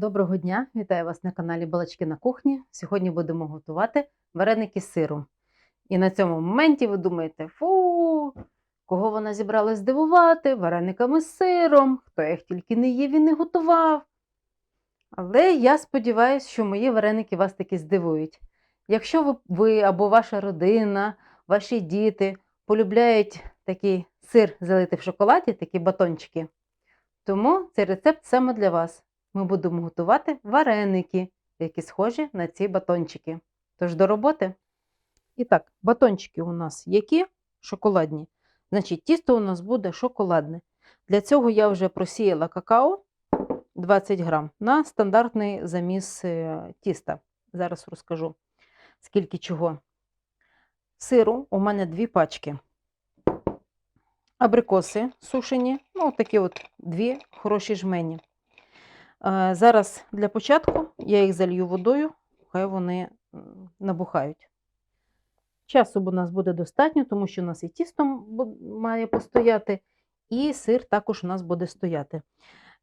Доброго дня! Вітаю вас на каналі Балачки на кухні. Сьогодні будемо готувати вареники з сиром. І на цьому моменті ви думаєте, фу, кого вона зібралась здивувати варениками з сиром, хто їх тільки не їв і не готував. Але я сподіваюся, що мої вареники вас таки здивують. Якщо ви, ви або ваша родина, ваші діти полюбляють такий сир залитий в шоколаді, такі батончики, тому цей рецепт саме для вас ми будемо готувати вареники, які схожі на ці батончики. Тож до роботи. І так, батончики у нас які? Шоколадні. Значить, тісто у нас буде шоколадне. Для цього я вже просіяла какао 20 грам на стандартний заміс е, тіста. Зараз розкажу, скільки чого. Сиру у мене дві пачки. Абрикоси сушені, ну, такі от дві хороші жмені. Е, Зараз для початку я їх залью водою, хай вони набухають. Часу у нас буде достатньо, тому що у нас і тісто має постояти, і сир також у нас буде стояти.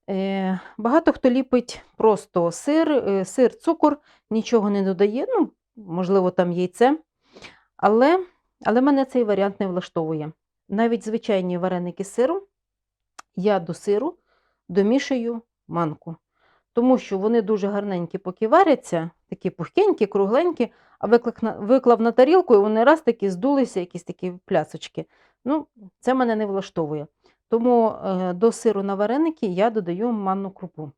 Е, Багато хто ліпить просто сир, е, сир, цукор, нічого не додає, ну, можливо, там яйце. Але, але мене цей варіант не влаштовує. Навіть звичайні вареники з сиром я до сиру домішаю манку тому що вони дуже гарненькі, поки варяться, такі пухкенькі, кругленькі, а виклав на тарілку, і вони раз таки здулися, якісь такі плясочки. Ну, це мене не влаштовує. Тому е, до сиру на вареники я додаю манну крупу.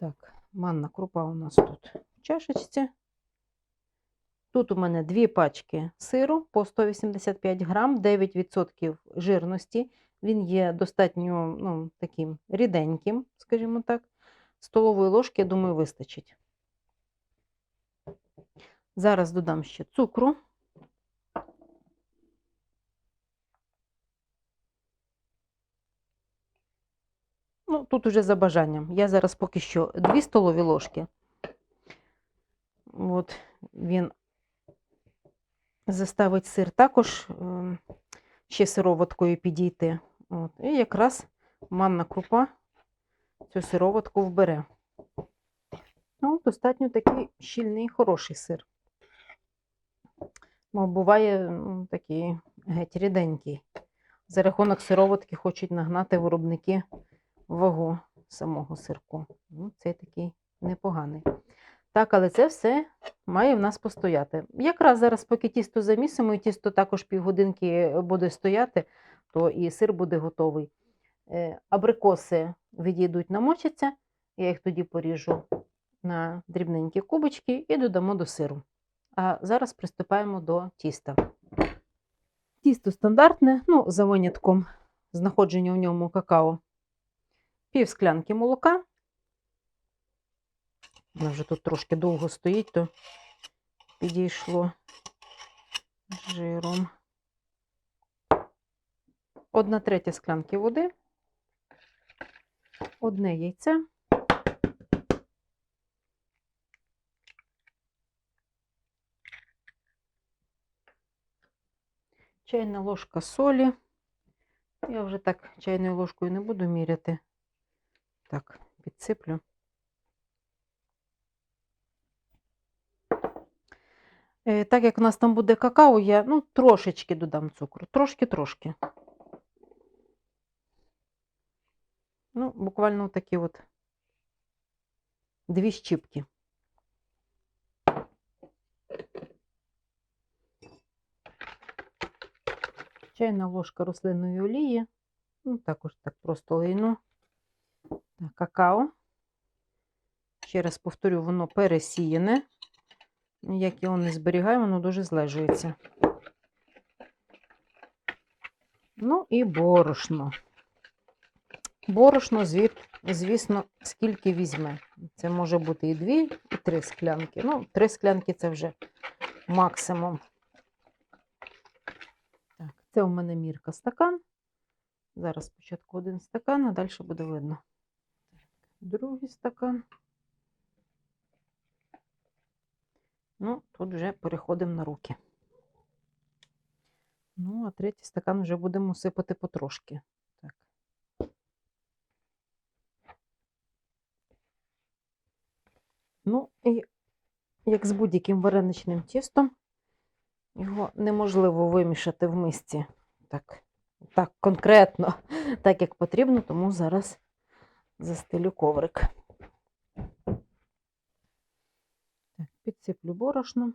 Так, манна крупа у нас тут в чашечці. Тут у мене дві пачки сиру по 185 грам, 9% жирності. Він є достатньо ну, таким ріденьким, скажімо так. Столової ложки, я думаю, вистачить. Зараз додам ще цукру. Ну, тут уже за бажанням. Я зараз поки що 2 столові ложки. От він заставить сир також ем, ще сироваткою підійти. От. І якраз манна крупа цю сироватку вбере. Ну, достатньо такий щільний, хороший сир. Ну, буває м, такий геть ріденький. За рахунок сироватки хочуть нагнати виробники вагу самого сирку. Ну, цей такий непоганий. Так, але це все має в нас постояти. Якраз зараз, поки тісто замісимо, і тісто також півгодинки буде стояти, то і сир буде готовий. Е, Абрикоси відійдуть, намочаться, я їх тоді поріжу на дрібненькі кубочки і додамо до сиру. А зараз приступаємо до тіста. Тісто стандартне, ну, за винятком знаходження в ньому какао. Пів склянки молока. Воно вже тут трошки довго стоїть, то підійшло жиром. Одна третя склянки води, одне яйце. Чайна ложка солі. Я вже так чайною ложкою не буду міряти. Так, підсиплю. Е, Так як у нас там буде какао, я ну, трошечки додам цукру. Трошки-трошки. Ну, буквально такі от дві щіпки. Чайна ложка рослинної олії. Ну, також так просто лайну. Так, какао. Ще раз повторю, воно пересіяне. Як його не зберігаю, воно дуже злежується. Ну і борошно. Борошно, звісно, скільки візьме. Це може бути і дві, і три склянки. Ну, три склянки це вже максимум. Так, це у мене мірка стакан. Зараз спочатку один стакан, а далі буде видно. Другий стакан. Ну, тут вже переходимо на руки. Ну, а третій стакан вже будемо сипати потрошки. Ну, і як з будь-яким вареничним тістом, його неможливо вимішати в мисці так, так конкретно, так як потрібно, тому зараз застелю коврик. Підсиплю борошном.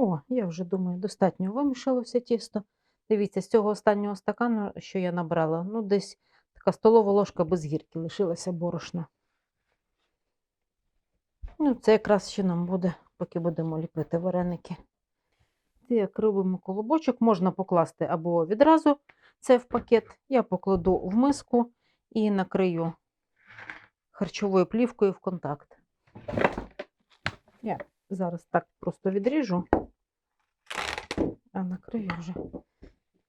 О, я вже думаю, достатньо вимішалося тісто. Дивіться, з цього останнього стакану, що я набрала, ну десь така столова ложка без гірки лишилася борошна. Ну, це якраз ще нам буде, поки будемо ліпити вареники. Як робимо колобочок, можна покласти або відразу це в пакет. Я покладу в миску і накрию харчовою плівкою в контакт. Я зараз так просто відріжу, а накрию вже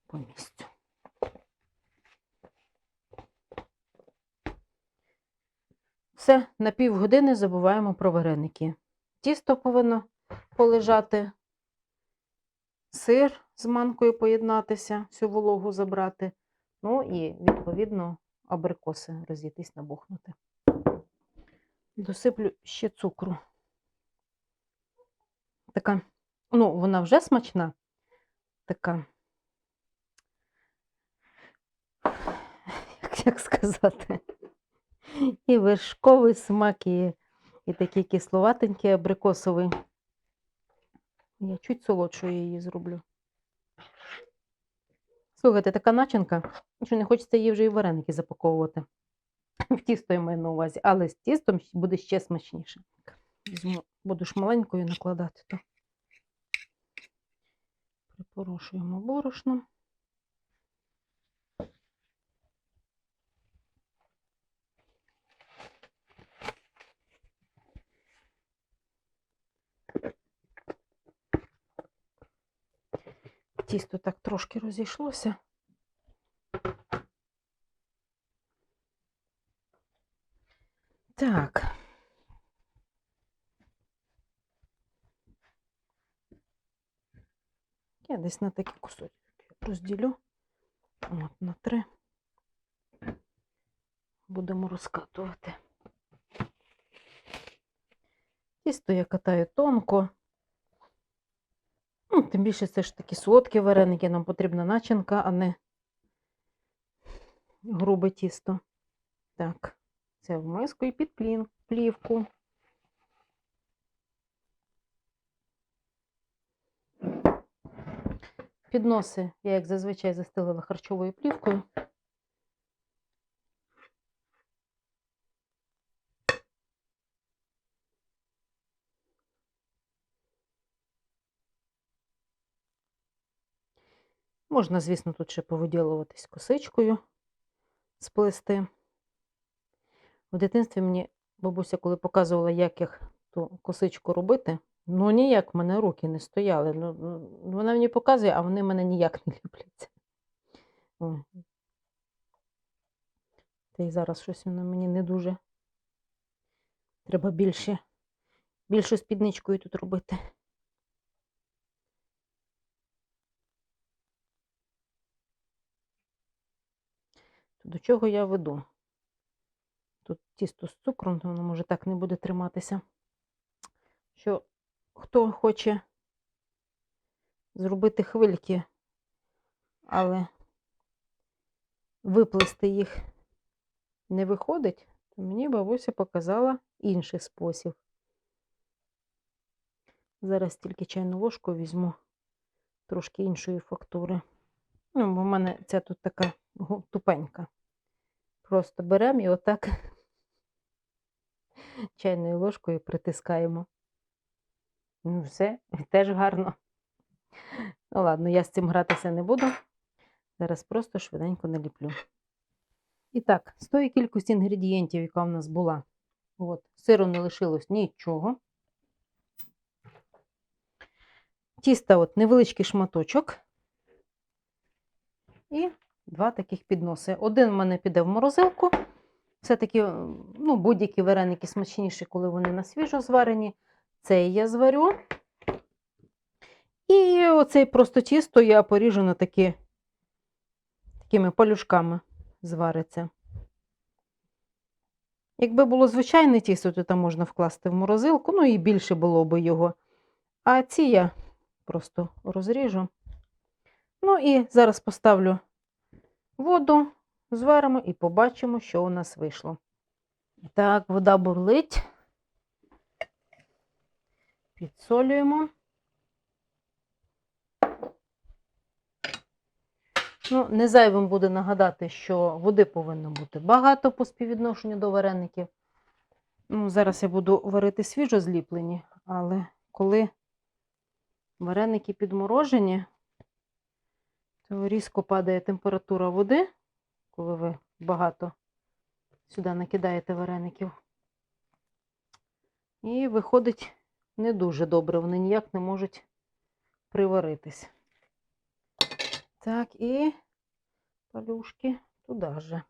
по місцю. Все, на півгодини забуваємо про вареники. Тісто повинно полежати, сир з манкою поєднатися, всю вологу забрати. Ну і, відповідно, абрикоси розійтись набухнути. Досиплю ще цукру. Така, ну, вона вже смачна, така, як, як сказати, і вершковий смак, і, і такий кисловатенький абрикосовий. Я чуть солодшою її зроблю. Слухайте, така начинка, що не хочеться її вже і вареники запаковувати. В тісто я маю на увазі, але з тістом буде ще смачніше. Буду ж маленькою накладати, то припорошуємо борошном. Тісто так трошки розійшлося. Так. Я десь на такі кусочки розділю. От на три. Будемо розкатувати. Тісто я катаю тонко. Ну, тим більше це ж такі солодкі вареники, нам потрібна начинка, а не грубе тісто. Так, це в миску і під плівку. Підноси я, як зазвичай, застелила харчовою плівкою. Можна, звісно, тут ще повиділуватись косичкою, сплести. В дитинстві мені бабуся, коли показувала, як їх ту косичку робити, ну ніяк в мене руки не стояли. Ну, ну, вона мені показує, а вони мене ніяк не ліпляться. Ой. Та й зараз щось воно мені не дуже. Треба більше, більшу спідничкою тут робити. До чого я веду? Тут тісто з цукром, то воно може так не буде триматися. Що хто хоче зробити хвильки, але виплести їх не виходить, то мені бабуся показала інший спосіб. Зараз тільки чайну ложку візьму трошки іншої фактури. Ну, бо в мене ця тут така тупенька. Просто беремо і отак чайною ложкою притискаємо. Ну, все, теж гарно. Ну, ладно, я з цим гратися не буду. Зараз просто швиденько наліплю. І так, з тої кількості інгредієнтів, яка в нас була, от, сиру не лишилось нічого. Тіста от невеличкий шматочок. І два таких підноси. Один в мене піде в морозилку. Все-таки ну, будь-які вареники смачніші, коли вони на свіжо зварені. Цей я зварю. І оцей просто тісто я поріжу на такі такими полюшками звариться. Якби було звичайне тісто, то там можна вкласти в морозилку, ну і більше було би його. А ці я просто розріжу. Ну і зараз поставлю воду, зваримо і побачимо, що у нас вийшло. Так, вода бурлить. Підсолюємо. Ну, не зайвим буде нагадати, що води повинно бути багато по співвідношенню до вареників. Ну, зараз я буду варити свіжо зліплені, але коли вареники підморожені, то різко падає температура води, коли ви багато сюди накидаєте вареників. І виходить не дуже добре, вони ніяк не можуть приваритись. Так, і палюшки туди же.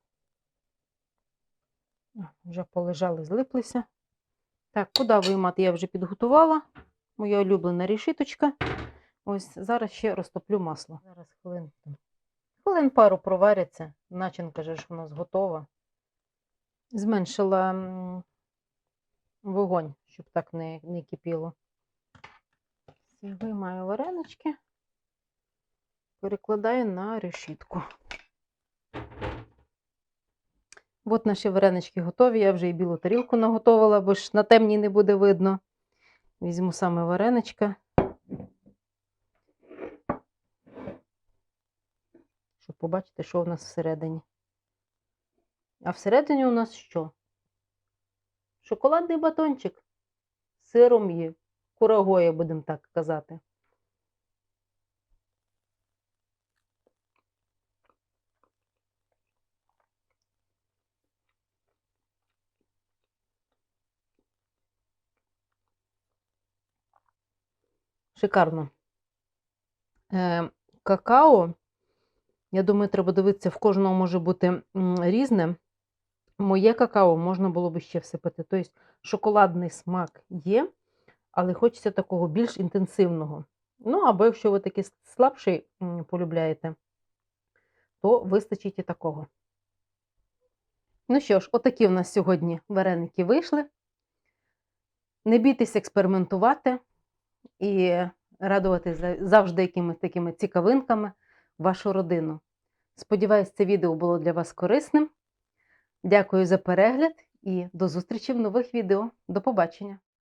Вже полежали, злиплися. Так, куди виймати я вже підготувала. Моя улюблена рішиточка. Ось зараз ще розтоплю масло. Зараз хвилин. Хвилин пару проваряться. Начинка же ж у нас готова. Зменшила вогонь, щоб так не, не кипіло. Виймаю варенички, перекладаю на решітку. От наші варенички готові. Я вже і білу тарілку наготовила, бо ж на темній не буде видно. Візьму саме вареничка. Щоб побачити, що у нас всередині. А всередині у нас що? Шоколадний батончик сиром є, курагоє, будемо так казати. Шикарно. Е, какао, я думаю, треба дивитися, в кожного може бути різне. Моє какао можна було б ще всипати. Тобто шоколадний смак є, але хочеться такого більш інтенсивного. Ну, або якщо ви такий слабший полюбляєте, то вистачить і такого. Ну що ж, отакі в нас сьогодні вареники вийшли. Не бійтесь експериментувати і радувати завжди якимись такими цікавинками вашу родину. Сподіваюсь, це відео було для вас корисним. Дякую за перегляд і до зустрічі в нових відео. До побачення!